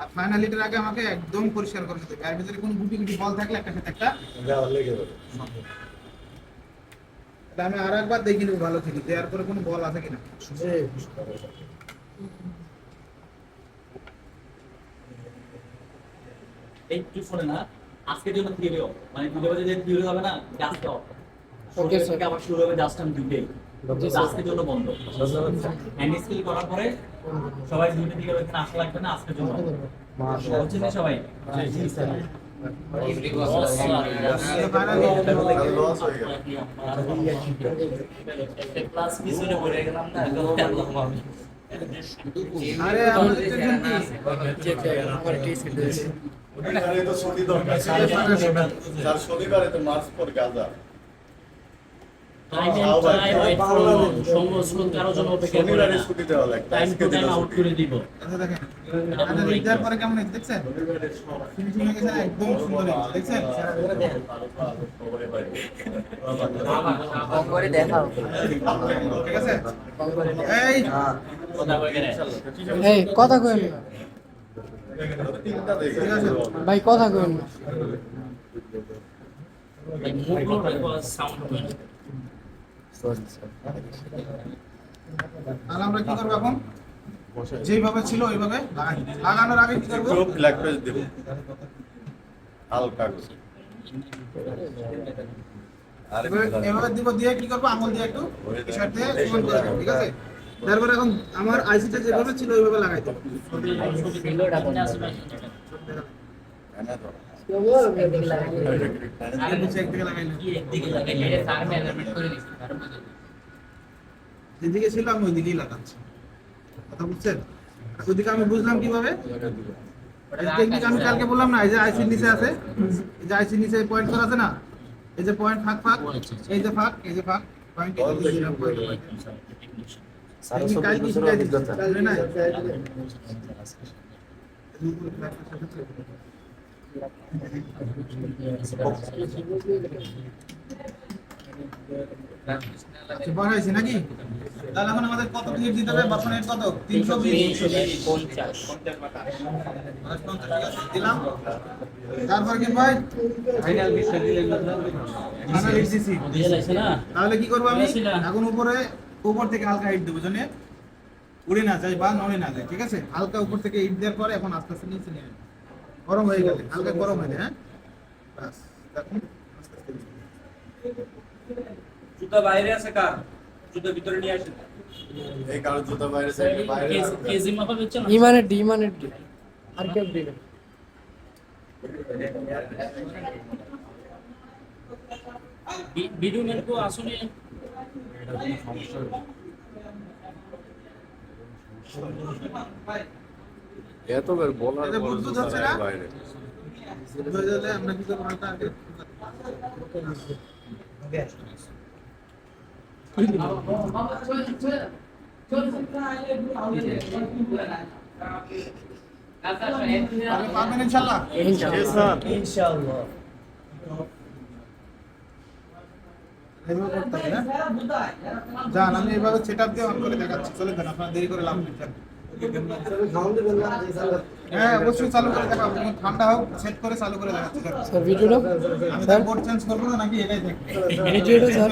আর final এটার আগে আমাকে একদম পরিষ্কার করে দিতে হবে। এর ভিতরে কোনো গুটি গুটি বল থাকলে একটা সাথে একটা এটা আমি আর একবার দেখে নেব ভালো থেকে দেওয়ার পরে কোনো বল আছে কিনা। একটু শোনে না আজকের জন্য থিওরি মানে দুটো বাজে যে থিওরি হবে না জাস্ট অফ sir. আবার শুরু হবে জাস্ট আমি দুটেই আজকের জন্য বন্ধ। হ্যান্ড করার পরে সবাই দুটো দিকে এখানে আসা লাগবে না আজকের জন্য। হচ্ছে না সবাই? ক্লাস পিছনে পড়ে গেলাম না আরে আমাদের টেনশন কি আমার টেস্ট দিয়েছে শনিবারে তো ছুটি দরকার শনিবারে তো মার্চ পর গাজা। কথা। ভাই কথা কইন না। সাউন্ড আর আমরা কি করব এখন? যেভাবে ছিল ওইভাবে লাগাই। লাগানোর আগে কি করব? ব্ল্যাক পেজ দিব। হালকা আর এভাবে দিব দিয়ে কি করব? আঙুল দিয়ে একটু টি-শার্ট করে দেবো, ঠিক আছে? তারপরে এখন আমার আইসিটা যেভাবে ছিল ওইভাবে লাগাই দেবো। যেদিকে ছিল আমি ওইদিকেই লাগাচ্ছি কথা বুঝছেন ওইদিকে আমি বুঝলাম কীভাবে আমি কালকে বললাম না এই যে আইসির নিচে আছে এই যে আইসির নিচে পয়েন্ট করা আছে না এই যে পয়েন্ট ফাঁক ফাঁক এই যে ফাঁক এই যে ফাঁক পয়েন্ট তাহলে কি করব আমি? এখন উপরে, উপর থেকে হালকা হিট দেবো জন্য উড়ে না যায় বা নড়ে না যায়, ঠিক আছে? হালকা উপর থেকে হিট দেওয়ার পরে এখন আস্তে আস্তে নিচে আসবে। গরম হয়ে গেলে হালকা গরম হয়ে হ্যাঁ? বাস দেখুন। জুতা বাইরে আছে কার? জুতা ভিতরে নিয়ে আসেন। এই কারও জুতা বাইরে সাইডে বাইরে কেজি মাপা হচ্ছে না ইমানের ডি ইমানের ডি। আর কেউ ডি না। আসলে এটা পর বুঝতে না? বাইরে। হয়ে ইনশাল্লাহ? যান আমি এইভাবে সেট আপ দিয়ে অন করে দেখাচ্ছি। চলে যান আপনারা দেরি করে লাভ নেই। হ্যাঁ অবশ্যই চালু করে দেখাবো। ঠান্ডা হোক সেট করে চালু করে দেখাচ্ছি। স্যার ভিডিওটা আমি স্যার। বোর্ড চেঞ্জ করব না নাকি? এটাই থাকবে ভিডিওটা স্যার।